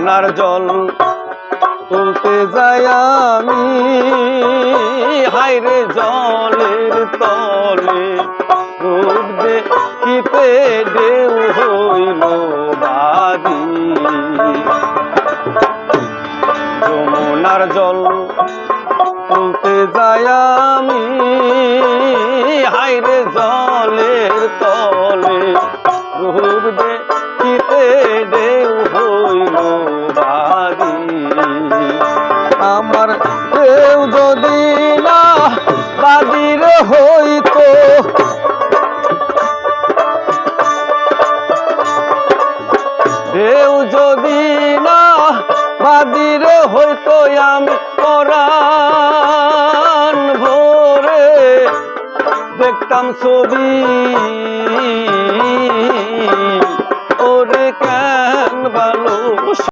যমুনার জল তুলতে যাই আমি। হাইরে জলের তলে রূপ দেখিতে ঢেউ হইল বাদি যমুনার জল তুলতে যাই আমি। হাইরে জলের তলে রূপ দেখিতে ঢেউ যদি না বাদির হইতো। ঢেউ যদি না বাদির হইতো আমি পরাণ ভোরে দেখতাম ছবি